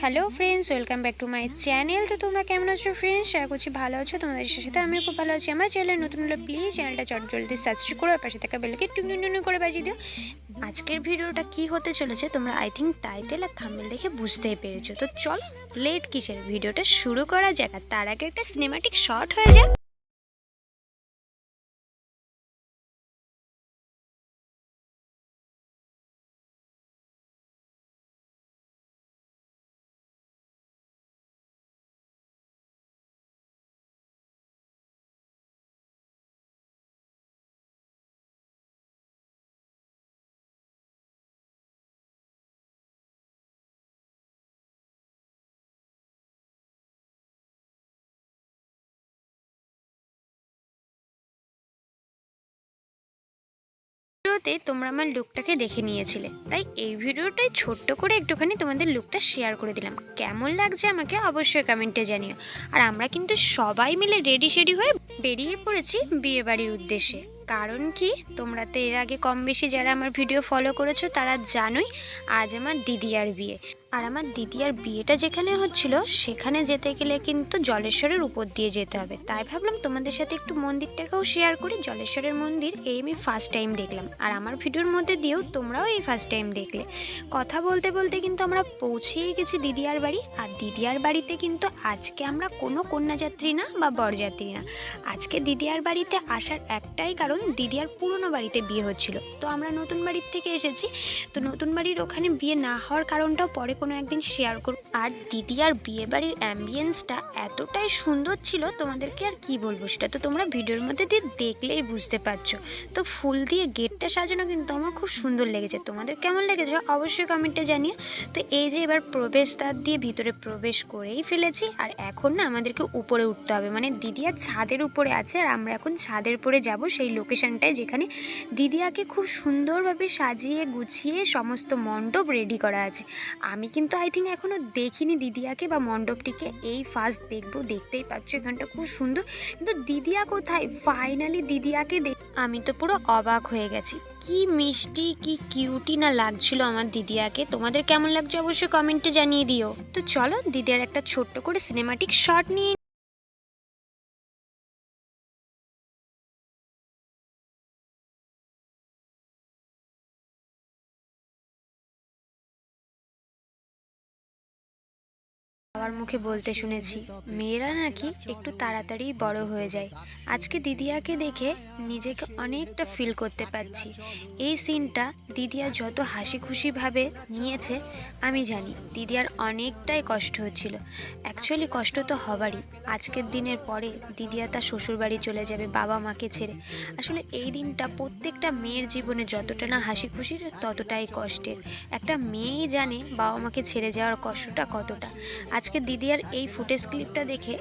Hello friends welcome back to my channel তো তোমরা কেমন আছো ফ্রেন্ডস আশা করছি ভালো আছো। তোমাদের সাথে আমিও খুব ভালো আছি। আমার চ্যানেল নতুন হলে প্লিজ চ্যানেলটা চট জলদি সাবস্ক্রাইব করো। পাশে থাকা বেলকে টুন টুন করে বাজিয়ে দিও। আজকের ভিডিওটা কি হতে চলেছে তোমরা আই থিঙ্ক টাইটেল আর থামেল দেখে বুঝতেই পেরেছ। তো চলো লেট কিসের? ভিডিওটা শুরু করা যাক। তার আগে একটা সিনেমাটিক শর্ট হয়ে যাক। ভিডিওতে তোমরা আমার লুকটাকে দেখে নিয়েছিলে। তাই এই ভিডিওটাই ছোট্ট করে একটুখানি তোমাদের লুকটা শেয়ার করে দিলাম। কেমন লাগছে আমাকে অবশ্যই কমেন্টে জানিও। আর আমরা কিন্তু সবাই মিলে রেডি শেডি হয়ে বেরিয়ে পড়েছি বিয়ে বাড়ির উদ্দেশ্যে। কারণ কি? তোমরা তো এর আগে কম বেশি যারা আমার ভিডিও ফলো করেছ তারা জানোই, আজ আমার দিদি আর বিয়ে। আর আমার দিদি আর বিয়েটা যেখানে হচ্ছিল, সেখানে যেতে গেলে কিন্তু জলেশ্বরের উপর দিয়ে যেতে হবে। তাই ভাবলাম তোমাদের সাথে একটু মন্দিরটাকেও শেয়ার করি। জলেশ্বরের মন্দির, এই আমি ফার্স্ট টাইম দেখলাম। আর আমার ভিডিওর মধ্যে দিয়েও তোমরাও এই ফার্স্ট টাইম দেখলে। কথা বলতে বলতে কিন্তু আমরা পৌঁছেই গেছি দিদিয়ার বাড়ি। আর দিদিয়ার বাড়িতে কিন্তু আজকে আমরা কোনো কন্যাযাত্রী না বা বরযাত্রী না। আজকে দিদিয়ার বাড়িতে আসার একটাই কারণ, দিদিয়ার পুরনো বাড়িতে বিয়ে হচ্ছিল। তো আমরা নতুন বাড়ির থেকে এসেছি। তো নতুন বাড়ির ওখানে বিয়ে না হওয়ার কারণটাও পরে কোনো একদিন শেয়ার করব। আর দিদি আর বিয়ে বাড়ির অ্যাম্বিয়েন্সটা এতটাই সুন্দর ছিল, তোমাদেরকে আর কি বলব? সেটা তো তোমরা ভিডিওর মধ্যে দিয়ে দেখলেই বুঝতে পারছ। তো ফুল দিয়ে গেটটা সাজানো কিন্তু আমার খুব সুন্দর লেগেছে। তোমাদের কেমন লেগেছে অবশ্যই কমেন্টে জানিয়ে তো এই যে এবার প্রবেশদ্বার দিয়ে ভিতরে প্রবেশ করেই ফেলেছি, আর এখন না আমাদেরকে উপরে উঠতে হবে। মানে দিদি আর ছাদের উপরে আছে, আর আমরা এখন ছাদের উপরে যাব সেই লোকেশনটায় যেখানে দিদিয়াকে খুব সুন্দরভাবে সাজিয়ে গুছিয়ে সমস্ত মণ্ডপ রেডি করা আছে। আমি কিন্তু আই থিঙ্ক এখনও দেখিনি দিদিয়াকে বা মণ্ডপটিকে। এই ফার্স্ট দেখব, দেখতেই পাচ্ছ এখানটা খুব সুন্দর। কিন্তু দিদিয়া কোথায়? ফাইনালি দিদিয়াকে দেখ আমি তো পুরো অবাক হয়ে গেছি। কি মিষ্টি, কি কিউটি না লাগছিল আমার দিদিয়াকে। তোমাদের কেমন লাগছে অবশ্যই কমেন্টে জানিয়ে দিও। তো চলো, দিদিয়ার একটা ছোট্ট করে সিনেমাটিক শট নিয়ে বাবার মুখে বলতে শুনেছি, মেয়েরা নাকি একটু তাড়াতাড়ি বড় হয়ে যায়। আজকে দিদিয়াকে দেখে নিজেকে অনেকটা ফিল করতে পারছি। এই সিনটা দিদিয়া যত হাসি খুশিভাবে নিয়েছে, আমি জানি দিদিয়ার অনেকটাই কষ্ট হচ্ছিল। অ্যাকচুয়ালি কষ্ট তো হবারই। আজকের দিনের পরে দিদিয়া তার শ্বশুরবাড়ি চলে যাবে বাবা মাকে ছেড়ে। আসলে এই দিনটা প্রত্যেকটা মেয়ের জীবনে যতটা না হাসি খুশির ততটাই কষ্টের। একটা মেয়েই জানে বাবা মাকে ছেড়ে যাওয়ার কষ্টটা কতটা। আজকে দিদিয়ার এই ফুটেজ ক্লিপটা দেখে